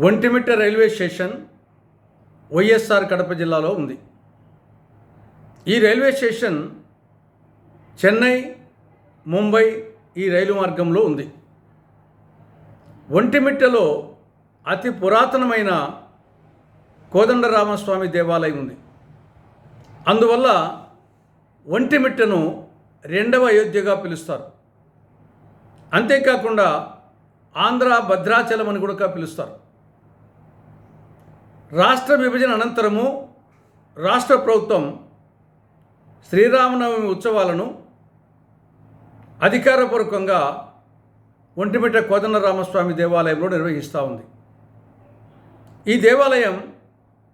Vontimitta railway station YSR Kadapa జిల్లాలో ఉంది. ఈ రైల్వే స్టేషన్ చెన్నై ముంబై ఈ రైలు మార్గంలో ఉంది. ఒంటిమిట్టలో అతి పురాతనమైన కోదండరామస్వామి దేవాలయం ఉంది. అందువల్ల ఒంటిమిట్టను రెండవ అయోధ్యగా పిలుస్తారు. అంతేకాకుండా ఆంధ్ర భద్రాచలం అని కూడా పిలుస్తారు. రాష్ట్ర విభజన అనంతరము రాష్ట్ర ప్రభుత్వం శ్రీరామనవమి ఉత్సవాలను అధికారపూర్వకంగా ఒంటిమిట్ట కోదండరామస్వామి దేవాలయంలో నిర్వహిస్తూ ఉంది. ఈ దేవాలయం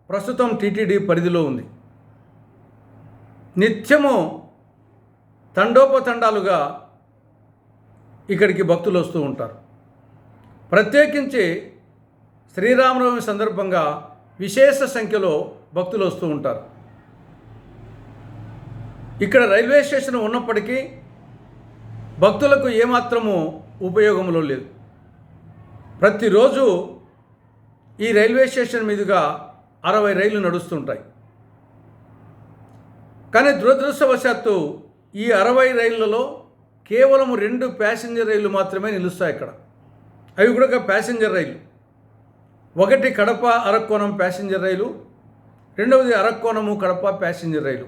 ప్రస్తుతం టీటీడీ పరిధిలో ఉంది. నిత్యము తండోపతండాలుగా ఇక్కడికి భక్తులు వస్తూ ఉంటారు. ప్రత్యేకించి శ్రీరామనవమి సందర్భంగా విశేష సంఖ్యలో భక్తులు వస్తూ ఉంటారు. ఇక్కడ రైల్వే స్టేషన్ ఉన్నప్పటికీ భక్తులకు ఏమాత్రము ఉపయోగంలో లేదు. ప్రతిరోజు ఈ రైల్వే స్టేషన్ మీదుగా అరవై రైళ్ళు నడుస్తుంటాయి. కానీ దురదృష్టవశాత్తు ఈ అరవై రైళ్ళలో కేవలం రెండు ప్యాసింజర్ రైళ్ళు మాత్రమే నిలుస్తాయి ఇక్కడ అవి కూడా ఒక ప్యాసింజర్ రైలు ఒకటి కడప అరక్కోణం ప్యాసింజర్ రైలు రెండవది అరక్కోణము కడప ప్యాసింజర్ రైలు.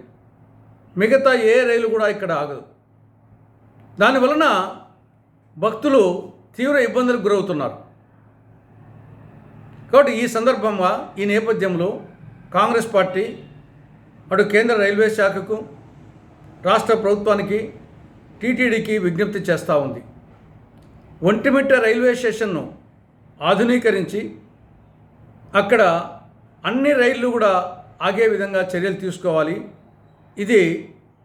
మిగతా ఏ రైలు కూడా ఇక్కడ ఆగదు. దానివలన భక్తులు తీవ్ర ఇబ్బందులకు గురవుతున్నారు. కాబట్టి ఈ సందర్భంగా ఈ నేపథ్యంలో కాంగ్రెస్ పార్టీ అటు కేంద్ర రైల్వే శాఖకు రాష్ట్ర ప్రభుత్వానికి టీటీడీకి విజ్ఞప్తి చేస్తూ ఉంది. ఒంటిమిట్ట రైల్వే స్టేషన్ను ఆధునీకరించి అక్కడ అన్ని రైళ్ళు కూడా ఆగే విధంగా చర్యలు తీసుకోవాలి. ఇది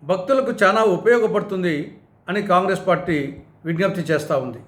భక్తులకు చాలా ఉపయోగపడుతుంది అని కాంగ్రెస్ పార్టీ విజ్ఞప్తి చేస్తూ ఉంది.